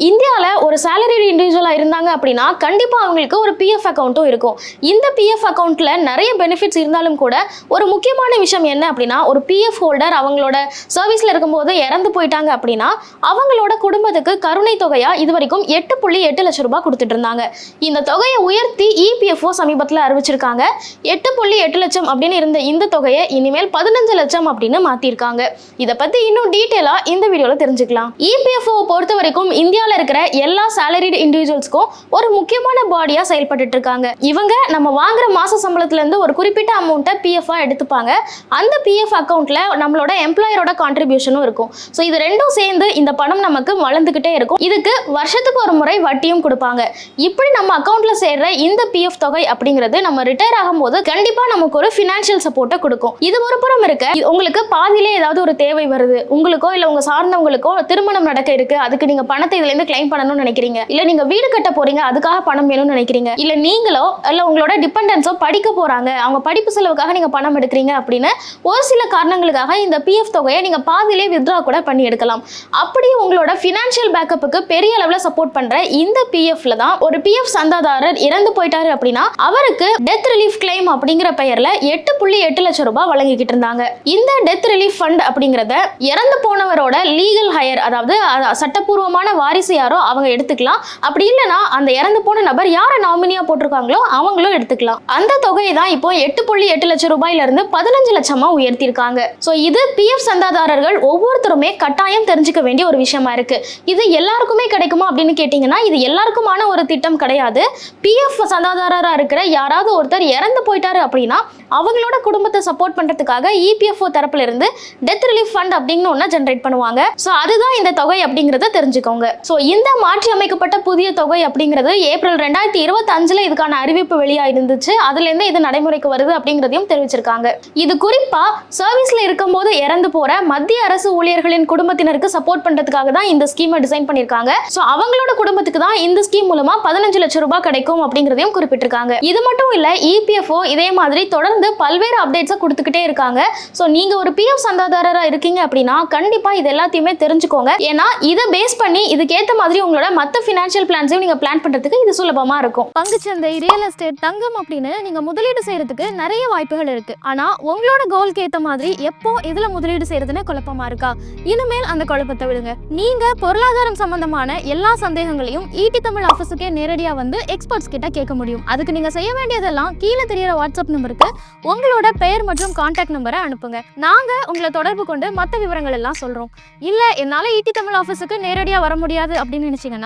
இந்தியாவில் ஒரு சேலரிடு இண்டிவிஜுவலாக இருந்தாங்க அப்படின்னா கண்டிப்பாக அவங்களுக்கு ஒரு பிஎஃப் அக்கௌண்ட்டும் இருக்கும். இந்த பிஎஃப் அக்கௌண்ட்டில் நிறைய பெனிஃபிட்ஸ் இருந்தாலும் கூட ஒரு முக்கியமான விஷயம் என்ன அப்படின்னா ஒரு பிஎஃப் ஹோல்டர் அவங்களோட சர்வீஸில் இருக்கும்போது இறந்து போயிட்டாங்க அப்படின்னா அவங்களோட குடும்பத்துக்கு கருணை தொகையாக இது வரைக்கும் எட்டு புள்ளி எட்டு லட்சம் ரூபாய் கொடுத்துட்டு இருந்தாங்க. இந்த தொகையை உயர்த்தி இபிஎஃப்ஓ சமீபத்தில் அறிவிச்சிருக்காங்க. எட்டு புள்ளி எட்டு லட்சம் அப்படின்னு இருந்த இந்த தொகையை இனிமேல் பதினஞ்சு லட்சம் அப்படின்னு மாற்றிருக்காங்க இதை பற்றி இன்னும் டீட்டெயிலாக இந்த வீடியோவில் தெரிஞ்சுக்கலாம். இபிஎஃப்ஓ பொறுத்த வரைக்கும் இந்தியாவில் இருக்கிற எல்லா சேலரிடு இண்டிவிஜுவல்ஸ்க்கும் ஒரு முக்கியமான பாடியாக செயல்பட்டுட்டு இருக்காங்க இவங்க நம்ம வாங்குற மாச சம்பளத்துல இருந்து ஒரு குறிப்பிட்ட அமௌண்ட்டை பிஎஃப்ஆ எடுத்துப்பாங்க. அந்த பிஎஃப் அக்கௌண்ட்ல நம்மளோட எம்ப்ளாயரோட கான்ட்ரிபியூஷனும் இருக்கும். ஸோ இது ரெண்டும் சேர்ந்து இந்த பணம் நமக்கு வளர்ந்துக்கிட்டே இருக்கும். இதுக்கு வருஷத்துக்கு ஒரு முறை வட்டியும் கொடுப்பாங்க. இப்படி நம்ம அக்கௌண்ட்ல சேர்ற இந்த பிஎஃப் தொகை அப்படிங்கிறது நம்ம ரிட்டையர் ஆகும்போது கண்டிப்பா நமக்கு ஒரு ஃபினான்ஷியல் சப்போர்ட்டை கொடுக்கும். இது ஒரு புறம் இருக்க உங்களுக்கு பாதியிலே ஏதாவது ஒரு தேவை வருது. உங்களுக்கோ இல்லை உங்க சார்ந்தவங்களுக்கோ திருமணம் நடக்க இருக்கு. அதுக்கு நீங்க பணத்தை இதுல இருந்து கிளைம் பண்ணணும்னு நினைக்கிறீங்க. இல்ல நீங்க வீடு கட்ட போறீங்க அதுக்காக பணம் வேணும்னு நினைக்கிறீங்க? இல்ல நீங்களோ இல்ல உங்களோட டிபெண்டன்ஸோ படிக்க போறாங்க அவங்க படிப்பு செலவுக்காக நீங்க பணம் எடுக்கிறீங்க அப்படின்னு ஒரு சில காரணங்களுக்காக இந்த பிஎஃப் தொகையை நீங்க பாதியிலே வித்ட்ரா கூட பண்ணி எடுக்கலாம். அப்படி உங்களோட ஃபினான்ஷியல் பேக்கப்புக்கு பெரிய அளவில் சப்போர்ட் பண்ற இந்த பிஎஃப்ல தான் ஒரு பிஎஃப் சந்தாதாரர் இறந்து போயிட்டாரு அப்படின்னா அவருக்கு டெத் ரிலீஃப் கிளைம் அப்படிங்கிற பெயர்ல எட்டு புள்ளி எட்டு லட்சம் ரூபாய் வழங்கிக்கிட்டு இருந்தாங்க. இந்த டெத் ரிலீஃப் ஃபண்ட் அப்படிங்கிறத இறந்து போனவரோட லீகல் ஹையர் அதாவது சட்டப்பூர்வமான வாரிசு யாரோ அவங்க எடுத்துக்கலாம். அப்படி இல்லைன்னா அந்த இறந்து போன நபர் யாரை நாமினியா போட்டிருக்காங்களோ அவங்களும் எடுத்துக்கலாம். அந்த தொகையை தான் இப்போ எட்டு புள்ளி எட்டு லட்சம் ரூபாயில இருந்து பதினஞ்சு லட்சமா உயர்த்தியிருக்காங்க. ஸோ இது பிஎஃப் சந்தாதாரர்கள் ஒவ்வொருத்தருமே கட்டாயம் தெரிஞ்சுக்க வேண்டிய ஒரு விஷயமா இருக்கு. இது எல்லாருக்குமே கிடைக்குமா அப்படின்னு கேட்டீங்கன்னா இது எல்லாருக்குமான ஒரு திட்டம் கிடையாது. பிஎஃப் சந்தாதாரராக இருக்கிற யாராவது ஒருத்தர் இறந்து போயிட்டாரு அப்படின்னா அவங்களோட குடும்பத்தை சப்போர்ட் பண்றதுக்காக இபிஎஃப்ஓ தரப்புல இருந்து டெத் ரிலீஃப் ஃபண்ட் அப்படின்னு ஒன்று ஜென்ரேட் பண்ணுவாங்க. ஸோ அதுதான் இந்த தொகை அப்படிங்கிறத தெரிஞ்சுக்கோங்க. ஸோ இந்த மாற்று அமைக்கப்பட்ட புதிய தொகை அப்படிங்கிறது ஏப்ரல் ரெண்டாயிரத்தி இருபத்தஞ்சில் இதுக்கான அறிவிப்பு வெளியாக இருந்துச்சு அதுலேருந்து இது நடைமுறைக்கு வருது அப்படிங்கிறதையும் தெரிவிச்சிருக்காங்க. இது குறிப்பா சர்வீஸ்ல இருக்கும்போது இறந்து போற மத்திய அரசு ஊழியர்களின் குடும்பத்தினருக்கு சப்போர்ட் பண்றதுக்காக தான் இந்த ஸ்கீமை டிசைன் பண்ணியிருக்காங்க. ஸோ அவங்களோட குடும்பத்துக்கு தான் இந்த ஸ்கீம் மூலமா பதினஞ்சு லட்சம் ரூபாய் கிடைக்கும் அப்படிங்கிறதையும் குறிப்பிட்டிருக்காங்க. இது மட்டும் இல்ல இபிஎஃப்ஓ இதே மாதிரி தொடர்ந்து பல்வேறு அப்டேட்ஸை கொடுத்துக்கிட்டே இருக்காங்க. ஸோ நீங்க ஒரு பிஎஃப் சந்தாதாரராக இருக்கீங்க அப்படின்னா கண்டிப்பா இது எல்லாத்தையுமே தெரிஞ்சுக்கோங்க. ஏன்னா இதை பேஸ் பண்ணி இதுக்கேற்ற மாதிரி உங்களோட மற்ற ஃபினான்ஷியல் பிளான்ஸையும் நீங்கள் பிளான் பண்ணுறதுக்கு இது சுலபமாக இருக்கும். பங்குச்சந்தை ரியல் எஸ்டேட் தங்கம் அப்படின்னு நீங்கள் முதலீடு செய்கிறதுக்கு நிறைய வாய்ப்புகள் இருக்குது ஆனால் உங்களோட கோல்க்கு ஏற்ற மாதிரி எப்போ இதில் முதலீடு செய்கிறதுன்னு குழப்பமாக இருக்கா? இனிமேல் அந்த குழப்பத்தை விடுங்க. நீங்கள் பொருளாதாரம் சம்பந்தமான எல்லா சந்தேகங்களையும் ஈடி தமிழ் ஆஃபீஸுக்கே நேரடியாக வந்து எக்ஸ்பர்ட்ஸ் கிட்ட கேட்க முடியும். அதுக்கு நீங்கள் செய்ய வேண்டியதெல்லாம் கீழே தெரியற வாட்ஸ்அப் நம்பருக்கு உங்களோட பெயர் மற்றும் கான்டாக்ட் நம்பரை அனுப்புங்க. நாங்கள் உங்களை தொடர்பு கொண்டு மற்ற விவரங்கள் எல்லாம் சொல்கிறோம் இல்லை என்னால் ஈடி தமிழ் ஆஃபீஸுக்கு நேரடியாக வர முடியாது அப்படின்னு நினச்சிங்கன்னா